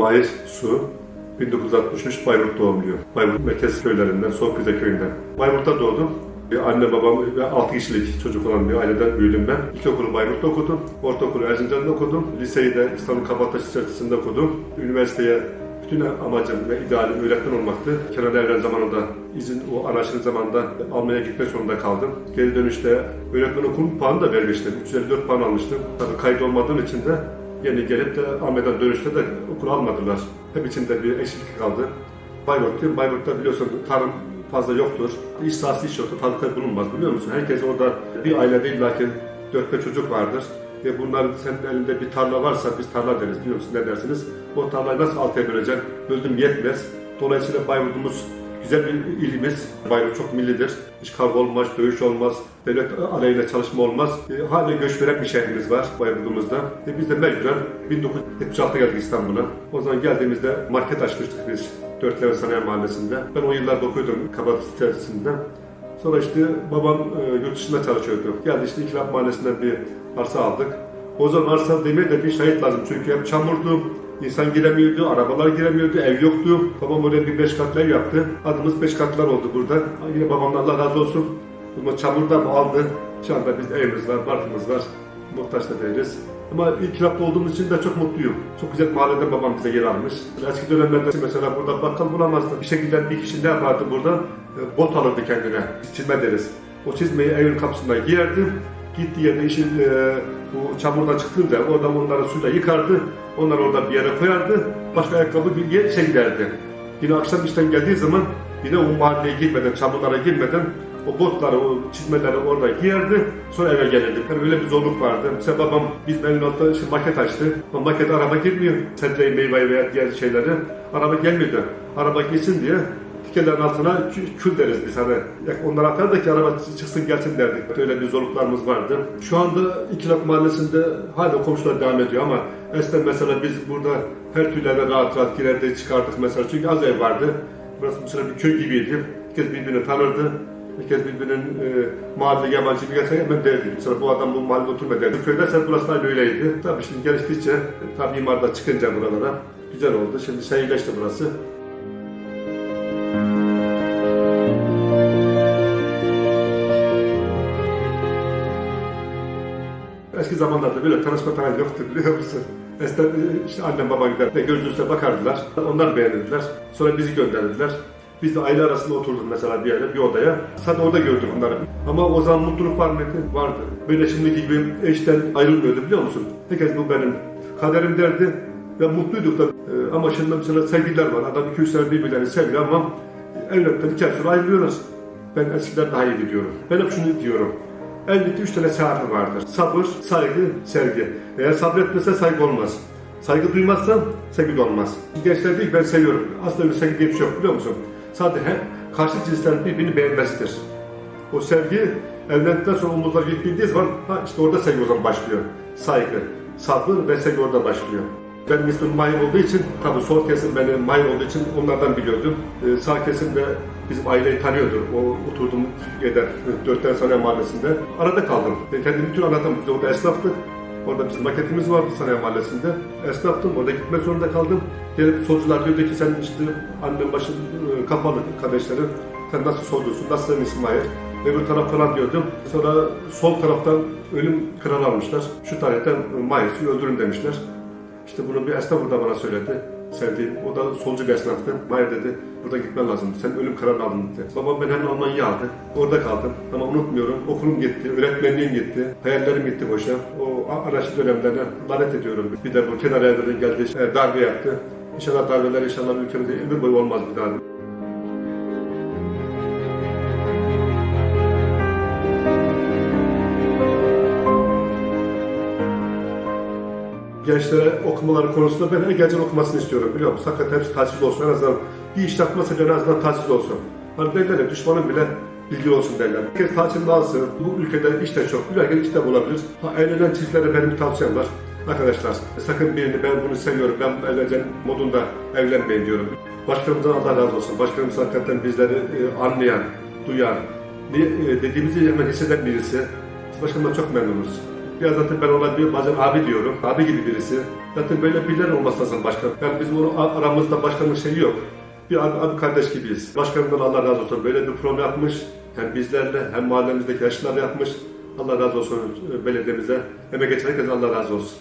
Mahir Su 1963 Bayburt doğumluyor. Bayburt merkez köylerinden, Soğuküze köyünden. Bayburt'ta doğdum. Bir Anne babam ve 6 kişilik çocuk olan bir aileden büyüdüm ben. İlkokulu Bayburt'ta okudum. Ortaokulu Erzincan'da okudum. Liseyi de İstanbul Kabataş Lisesi'nde okudum. Üniversiteye bütün amacım ve idealim öğretmen olmaktı. Kenan Evren zamanında izin o araştırma zamanında Almanya'ya gitmek zorunda kaldım. Geri dönüşte öğretmen okulu puanı da vermiştim. 354 puan almıştım. Tabii kayıt olmadığım için de yeni gelip de Almanya'dan dönüşte de okul almadılar. Hep içinde bir eksiklik kaldı. Bayburt'tayım. Bayburt'ta biliyorsun tarım fazla yoktur. İş sahası hiç yoktur. Fabrika bulunmaz biliyor musun? Herkes orada bir ailede illaki 4-5 çocuk vardır. Ve bunların senin elinde bir tarla varsa biz tarla deriz biliyor musun ne dersiniz? O tarlayı nasıl altıya böleceksin? Böldüm yetmez. Dolayısıyla Bayburt'umuz güzel bir ilimiz. Bayburt çok millidir. Hiç kavga olmaz, dövüş olmaz, devlet aleyhine çalışma olmaz. E, hala göç veren bir şehrimiz var Bayburt'umuzda. E, biz de mecburen 1976'da geldik İstanbul'a. O zaman geldiğimizde market açmıştık biz. Dörtleven Sanayi Mahallesi'nde. Ben o yıllarda okuyordum Kabataş sitesinde. Sonra işte babam e, yurt dışında çalışıyordu. Geldi işte İnkılap Mahallesi'nden bir arsa aldık. O zaman arsa demeye de bir şahit lazım çünkü hem çamurdu, insan giremiyordu, arabalar giremiyordu, ev yoktu. Babam oraya bir beş katlı ev yaptı. Adımız beş katlar oldu burada. Yine babamdan Allah razı olsun. Bunu çamurdan aldı. Şu anda biz evimiz var, barkımız var. Muhtaç da değiliz. Ama ilk kilapta olduğumuz için de çok mutluyum. Çok güzel mahalleden babam bize yer almış. Eski dönemlerde mesela burada bakkal bulamazdı. Bir şekilde bir kişi ne yapardı burada? E, Bot alırdı kendine. Çizme deriz. O çizmeyi evin kapısına giyerdi. Gittiği yerde işin e, bu çamurdan çıktığında oradan onları suyla yıkardı. Onları orada bir yere koyardı. Başka ayakkabı bir yer şey giderdi. Yine akşam işten geldiği zaman yine o mahalleye girmeden, çamurlara girmeden o botları, o çizmeleri orada giyerdi. Sonra eve gelirdi. Yani öyle bir zorluk vardı. Mesela babam biz benim altta işte maket açtı. Ama maket araba girmiyor. Sebzeyi, meyveyi veya diğer şeyleri. Araba gelmiyordu. Araba geçsin diye dikenlerin altına kü- kül deriz biz hani. Ya Onları atar da ki araba çıksın gelsin derdik. Öyle bir zorluklarımız vardı. Şu anda İkilak Mahallesi'nde hala komşular devam ediyor ama eskiden mesela biz burada her türlü rahat rahat girerdik çıkardık mesela. Çünkü az ev vardı. Burası mesela bir köy gibiydi. Herkes birbirini tanırdı. Herkes birbirinin e, mahalle yabancı bir gelse hemen derdi. Mesela bu adam bu mahallede oturma derdi. Köyde sen burası da öyleydi. Tabii şimdi geliştikçe tabii imarda çıkınca buralara güzel oldu. Şimdi şehirleşti burası. Zamanlarda böyle tanışma falan yoktu biliyor musun? Eskiden e, işte annem babam gider ve göz üstüne bakardılar. Onlar beğenirdiler. Sonra bizi gönderdiler. Biz de aile arasında oturduk mesela bir yere, bir odaya. Sadece orada gördük onları. Ama o zaman mutluluk var mıydı? Vardı. Böyle şimdi gibi eşten ayrılmıyordu biliyor musun? Herkes bu benim kaderim derdi ve mutluyduk da. Ee, ama şimdi mesela sevgililer var. Adam 200 sene birbirlerini seviyor ama evlilikten iki ay sonra ayrılıyorlar. Ben eskiden daha iyi biliyorum. Ben hep şunu diyorum. Elbette üç tane seyahatim vardır. Sabır, saygı, sevgi. Eğer sabretmese saygı olmaz. Saygı duymazsan sevgi de olmaz. Gençler diyor ki ben seviyorum. Aslında öyle sevgi diye bir şey yok biliyor musun? Sadece karşı cinsler birbirini beğenmesidir. O sevgi evlendikten sonra omuzlar yıkıldığı zaman ha işte orada sevgi o zaman başlıyor. Saygı, sabır ve sevgi orada başlıyor. Benim ismim Mahir olduğu için, tabii sol kesim benim Mahir olduğu için onlardan biliyordum. Ee, sağ kesim de bizim aileyi tanıyordu. O oturduğum yerden, Dörtten Sanayi Mahallesi'nde. Arada kaldım. Ben kendimi bütün anlatamam. Biz orada esnaftık. Orada bizim maketimiz vardı Sanayi Mahallesi'nde. Esnaftım, orada gitmek zorunda kaldım. Gelip solcular diyordu ki sen işte annen başın e, kapalı kardeşlerin. Sen nasıl solcusun, nasıl senin ismin Mahir? Öbür taraf falan diyordum. Sonra sol taraftan ölüm kralı almışlar. Şu tarihten Mahir'i öldürün demişler. İşte bunu bir esnaf burada bana söyledi. Sevdiğim, o da solcu bir esnaftı. Mahir dedi, burada gitmen lazım. Sen ölüm kararını aldın dedi. Babam beni hemen Almanya'ya aldı. Orada kaldım. Ama unutmuyorum, okulum gitti, öğretmenliğim gitti, hayallerim gitti boşa. O anarşi dönemlerine lanet ediyorum. Bir de bu kenar evlerden geldi, e, darbe yaptı. İnşallah darbeler inşallah ülkemizde ömür boyu olmaz bir daha. gençlere okumaları konusunda ben gençlerin okumasını istiyorum biliyor musun? Hakikaten hepsi olsun en azından bir iş yapmasa en azından tahsil olsun. Hani derler ya düşmanın bile bilgi olsun derler. Herkes tahsilini alsın. Bu ülkede iş de çok. Bir herkes iş de bulabilir. Ha, evlenen çiftlere benim tavsiyem var. Arkadaşlar sakın birini ben bunu seviyorum, ben evleneceğim modunda evlenmeyin diyorum. Başkanımızdan Allah razı olsun. Başkanımız hakikaten bizleri e, anlayan, duyan, ne, e, dediğimizi hemen hisseden birisi. Başkanımdan çok memnunuz. Ya zaten ben ona bir bazen abi diyorum. Abi gibi birisi. Zaten böyle birileri olması lazım başkan. Yani bizim o a- aramızda başkanın şeyi yok. Bir abi, kardeş gibiyiz. Başkanımdan Allah razı olsun. Böyle bir program yapmış. Hem bizlerle hem mahallemizdeki yaşlılarla yapmış. Allah razı olsun belediyemize. Emek geçen herkese Allah razı olsun.